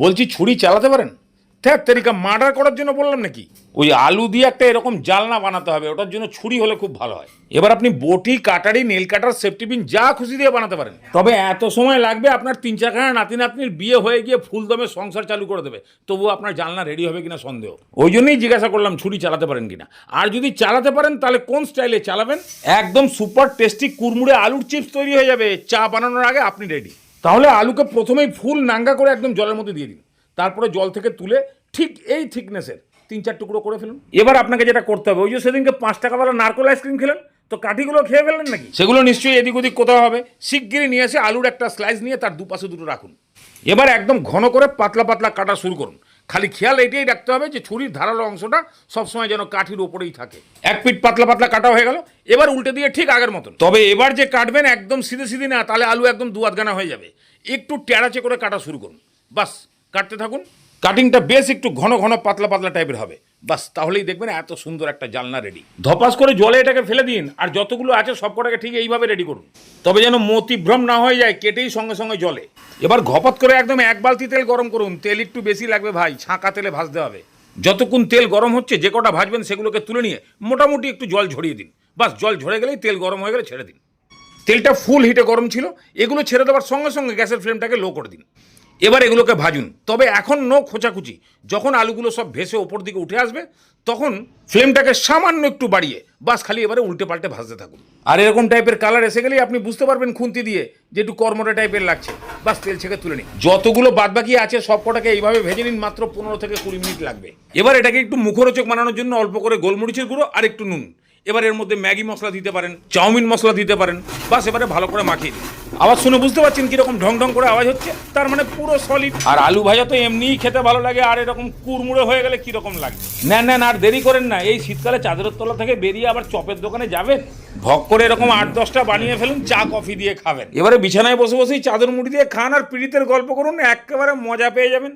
বলছি ছুরি চালাতে পারেন? থ্যার তেরিকা মার্ডার করার জন্য বললাম নাকি? ওই আলু দিয়ে একটা এরকম জালনা বানাতে হবে ওটার জন্য ছুরি হলে খুব ভালো হয়। এবার আপনি বটি কাটারি নেল কাটার সেফটি পিন যা খুশি দিয়ে বানাতে পারেন। তবে এত সময় লাগবে আপনার তিন চারখানা নাতি নাতনির বিয়ে হয়ে গিয়ে ফুল দমে সংসার চালু করে দেবে। তবুও আপনার জানলা রেডি হবে কিনা সন্দেহ। ওই জন্যই জিজ্ঞাসা করলাম ছুরি চালাতে পারেন কিনা? আর যদি চালাতে পারেন তাহলে কোন স্টাইলে চালাবেন? একদম সুপার টেস্টি কুরমুড়ে আলুর চিপস তৈরি হয়ে যাবে। চা বানানোর আগে আপনি রেডি তাহলে আলুকে প্রথমেই ফুল নাঙ্গা করে একদম জলের মধ্যে দিয়ে দিন। তারপরে জল থেকে তুলে ঠিক এই থিকনেসের তিন চার টুকরো করে ফেলুন। এবার আপনাকে যেটা করতে হবে, ওই যে সেদিনকে পাঁচ টাকাওয়ালা নারকোল আইসক্রিম খেলেন? তো কাঠিগুলো খেয়ে ফেলেন নাকি? সেগুলো নিশ্চয়ই এদিক ওদিক কোথাও হবে। শিগগিরই নিয়ে এসে আলুর একটা স্লাইস নিয়ে তার দুপাশে দুটো রাখুন। এবার একদম ঘন করে পাতলা পাতলা কাটা শুরু করুন। খালি খেয়াল এটাই রাখতে হবে যে ছুরির ধারালো অংশটা সবসময় যেন কাঠির ওপরেই থাকে। এক পিট পাতলা পাতলা কাটা হয়ে গেল, এবার উল্টে দিয়ে ঠিক আগের মতন। তবে এবার যে কাটবেন একদম সিধে সিধে না, তাহলে আলু একদম দু আধগানা হয়ে যাবে। একটু টেড়াচে করে কাটা শুরু করুন। বাস, কাটতে থাকুন। কাটিংটা বেশ একটু ঘন ঘন পাতলা পাতলা টাইপের হবে। বাস, তাহলেই দেখবেন এত সুন্দর একটা জালনা রেডি ধপাস করে জলে এটাকে ফেলে দিন, আর যতগুলো আছে সব কটাকে ঠিক এইভাবে রেডি করুন। তবে যেন মতিভ্রম না হয়ে যায়, কেটেই সঙ্গে সঙ্গে জলে। এবার ঘপত করে একদম এক বালতি তেল গরম করুন, তেল একটু বেশি লাগবে ভাই, ছাঁকা তেলে ভাজতে হবে। যতক্ষণ তেল গরম হচ্ছে, যে কটা ভাজবেন সেগুলোকে তুলে নিয়ে মোটামুটি একটু জল ঝরিয়ে দিন। বাস, জল ঝরে গেলেই তেল গরম হয়ে গেলে ছেড়ে দিন। তেলটা ফুল হিটে গরম ছিল, এগুলো ছেড়ে দেওয়ার সঙ্গে সঙ্গে গ্যাসের ফ্লেমটাকে লো করে দিন। এবার এগুলোকে ভাজুন। তবে এখন নো খোঁচাখুচি। যখন আলুগুলো সব ভেসে ওপর দিকে উঠে আসবে, তখন ফ্লেমটাকে সামান্য একটু বাড়িয়ে, বাস খালি এবারে উল্টে পাল্টে ভাজতে থাকুন। আর এরকম টাইপের কালার এসে গেলেই আপনি বুঝতে পারবেন খুন্তি দিয়ে যে একটু কর্মটা টাইপের লাগছে। বাস তেল ছেঁকে তুলে নিন। যতগুলো বাদবাকি আছে, সব কটাকে এইভাবে ভেজে নিন, মাত্র পনেরো থেকে কুড়ি মিনিট লাগবে। এবার এটাকে একটু মুখরোচক বানানোর জন্য অল্প করে গোলমরিচের গুঁড়ো আর একটু নুন। এবার এর মধ্যে ম্যাগি মশলা দিতে পারেন, চাউমিন মশলা দিতে পারেন, বাস এবারে ভালো করে মাখিয়ে দিন। শুনে বুঝতে পারছেন কীরকম ঢং ঢং করে আওয়াজ হচ্ছে? তার মানে পুরো সলিড আর আলু ভাজা তো এমনিই খেতে ভালো লাগে, আর এরকম কুড়মুড়ে হয়ে গেলে কীরকম লাগে? না না আর দেরি করেন না, এই শীতকালে চাদরের তলা থেকে বেরিয়ে আবার চপের দোকানে যাবে ভক করে এরকম আট দশটা বানিয়ে ফেলুন, চা, কফি দিয়ে খাবেন। এবারে বিছানায় বসে বসেই চাদর মুড়ি দিয়ে খান, আর পীড়িতের গল্প করুন, একেবারে মজা পেয়ে যাবেন।